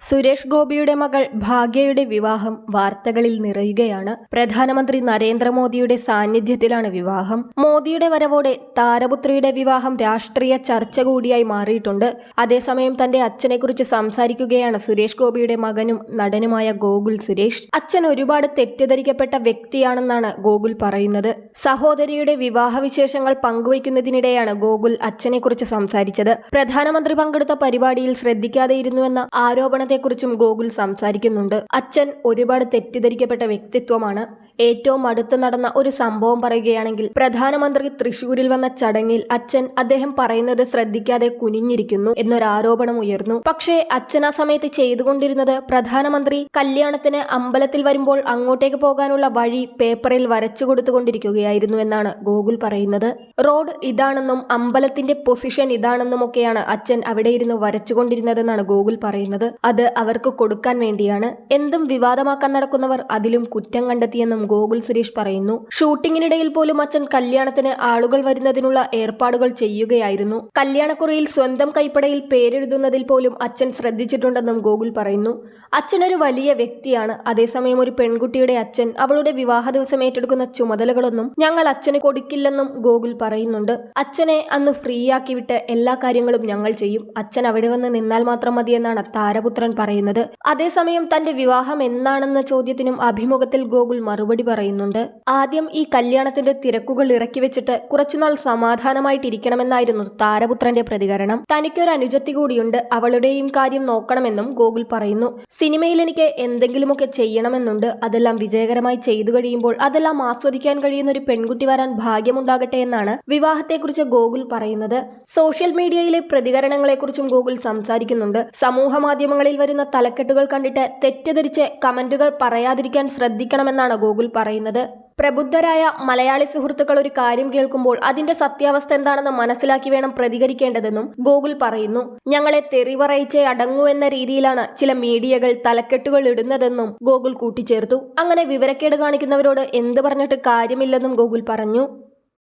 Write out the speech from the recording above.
സുരേഷ് ഗോപിയുടെ മകൾ ഭാഗ്യയുടെ വിവാഹം വാർത്തകളിൽ നിറയുകയാണ്. പ്രധാനമന്ത്രി നരേന്ദ്രമോദിയുടെ സാന്നിധ്യത്തിലാണ് വിവാഹം. മോദിയുടെ വരവോടെ താരപുത്രിയുടെ വിവാഹം രാഷ്ട്രീയ ചർച്ച കൂടിയായി മാറിയിട്ടുണ്ട്. അതേസമയം തന്റെ അച്ഛനെക്കുറിച്ച് സംസാരിക്കുകയാണ് സുരേഷ് ഗോപിയുടെ മകനും നടനുമായ ഗോകുൽ സുരേഷ്. അച്ഛൻ ഒരുപാട് തെറ്റിദ്ധരിക്കപ്പെട്ട വ്യക്തിയാണെന്നാണ് ഗോകുൽ പറയുന്നത്. സഹോദരിയുടെ വിവാഹവിശേഷങ്ങൾ പങ്കുവയ്ക്കുന്നതിനിടെയാണ് ഗോകുൽ അച്ഛനെക്കുറിച്ച് സംസാരിച്ചത്. പ്രധാനമന്ത്രി പങ്കെടുത്ത പരിപാടിയിൽ ശ്രദ്ധിക്കാതെയിരുന്നുവെന്ന ആരോപണത്തെക്കുറിച്ചും ഗോകുൽ സംസാരിക്കുന്നുണ്ട്. അച്ഛൻ ഒരുപാട് തെറ്റിദ്ധരിക്കപ്പെട്ട വ്യക്തിത്വമാണ് ഏറ്റവും അടുത്ത് നടന്ന ഒരു സംഭവം പറയുകയാണെങ്കിൽ പ്രധാനമന്ത്രി തൃശൂരിൽ വന്ന ചടങ്ങിൽ അച്ഛൻ അദ്ദേഹം പറയുന്നത് ശ്രദ്ധിക്കാതെ കുനിഞ്ഞിരിക്കുന്നു എന്നൊരു ആരോപണം ഉയർന്നു. പക്ഷേ അച്ഛൻ ആ സമയത്ത് ചെയ്തുകൊണ്ടിരുന്നത് പ്രധാനമന്ത്രി കല്യാണത്തിന് അമ്പലത്തിൽ വരുമ്പോൾ അങ്ങോട്ടേക്ക് പോകാനുള്ള വഴി പേപ്പറിൽ വരച്ചു കൊടുത്തുകൊണ്ടിരിക്കുകയായിരുന്നു എന്നാണ് ഗോകുൽ പറയുന്നത്. റോഡ് ഇതാണെന്നും അമ്പലത്തിന്റെ പൊസിഷൻ ഇതാണെന്നുമൊക്കെയാണ് അച്ഛൻ അവിടെ ഇരുന്ന് വരച്ചുകൊണ്ടിരുന്നതെന്നാണ് ഗോകുൽ പറയുന്നത്. അത് അവർക്ക് കൊടുക്കാൻ വേണ്ടിയാണ്. എന്തും വിവാദമാക്കാൻ നടക്കുന്നവർ അതിലും കുറ്റം കണ്ടെത്തിയെന്നും ഗോകുൽ സുരേഷ് പറയുന്നു. ഷൂട്ടിങ്ങിനിടയിൽ പോലും അച്ഛൻ കല്യാണത്തിന് ആളുകൾ വരുന്നതിനുള്ള ഏർപ്പാടുകൾ ചെയ്യുകയായിരുന്നു. കല്യാണക്കുറിയിൽ സ്വന്തം കൈപ്പടയിൽ പേരെഴുതുന്നതിൽ പോലും അച്ഛൻ ശ്രദ്ധിച്ചിട്ടുണ്ടെന്നും ഗോകുൽ പറയുന്നു. അച്ഛനൊരു വലിയ വ്യക്തിയാണ്. അതേസമയം ഒരു പെൺകുട്ടിയുടെ അച്ഛൻ അവളുടെ വിവാഹ ദിവസം ഏറ്റെടുക്കുന്ന ചുമതലകളൊന്നും ഞങ്ങൾ അച്ഛന് കൊടുക്കില്ലെന്നും ഗോകുൽ പറയുന്നുണ്ട്. അച്ഛനെ അന്ന് ഫ്രീ ആക്കി വിട്ട് എല്ലാ കാര്യങ്ങളും ഞങ്ങൾ ചെയ്യും. അച്ഛൻ അവിടെ വന്ന് നിന്നാൽ മാത്രം മതിയെന്നാണ് താരപുത്രൻ പറയുന്നത്. അതേസമയം തന്റെ വിവാഹം എന്നാണെന്ന ചോദ്യത്തിനും അഭിമുഖത്തിൽ ഗോകുൽ മറുപടി പറയുന്നുണ്ട്. ആദ്യം ഈ കല്യാണത്തിന്റെ തിരക്കുകൾ ഇറക്കി വെച്ചിട്ട് കുറച്ചുനാൾ സമാധാനമായിട്ടിരിക്കണമെന്നായിരുന്നു താരപുത്രന്റെ പ്രതികരണം. തനിക്കൊരു അനുജത്തി കൂടിയുണ്ട്. അവളുടെയും കാര്യം നോക്കണമെന്നും ഗോകുൽ പറയുന്നു. സിനിമയിൽ എനിക്ക് എന്തെങ്കിലുമൊക്കെ ചെയ്യണമെന്നുണ്ട്. അതെല്ലാം വിജയകരമായി ചെയ്തു കഴിയുമ്പോൾ അതെല്ലാം ആസ്വദിക്കാൻ കഴിയുന്ന ഒരു പെൺകുട്ടി വരാൻ ഭാഗ്യമുണ്ടാകട്ടെ എന്നാണ് വിവാഹത്തെക്കുറിച്ച് ഗോകുൽ പറയുന്നത്. സോഷ്യൽ മീഡിയയിലെ പ്രതികരണങ്ങളെക്കുറിച്ചും ഗോകുൽ സംസാരിക്കുന്നുണ്ട്. സമൂഹ മാധ്യമങ്ങളിൽ വരുന്ന തലക്കെട്ടുകൾ കണ്ടിട്ട് തെറ്റിദ്ധരിച്ച് കമന്റുകൾ പറയാതിരിക്കാൻ ശ്രദ്ധിക്കണമെന്നാണ് ഗോകുൽ പറയുന്നത്. പ്രബുദ്ധരായ മലയാളി സുഹൃത്തുക്കൾ ഒരു കാര്യം കേൾക്കുമ്പോൾ അതിന്റെ സത്യാവസ്ഥ എന്താണെന്ന് മനസ്സിലാക്കി വേണം പ്രതികരിക്കേണ്ടതെന്നും ഗോകുൽ പറയുന്നു. ഞങ്ങളെ തെറി പറയിച്ചേ അടങ്ങൂ എന്ന രീതിയിലാണ് ചില മീഡിയകൾ തലക്കെട്ടുകൾ ഇടുന്നതെന്നും ഗോകുൽ കൂട്ടിച്ചേർത്തു. അങ്ങനെ വിവരക്കേട് കാണിക്കുന്നവരോട് എന്ത് പറഞ്ഞിട്ട് കാര്യമില്ലെന്നും ഗോകുൽ പറഞ്ഞു.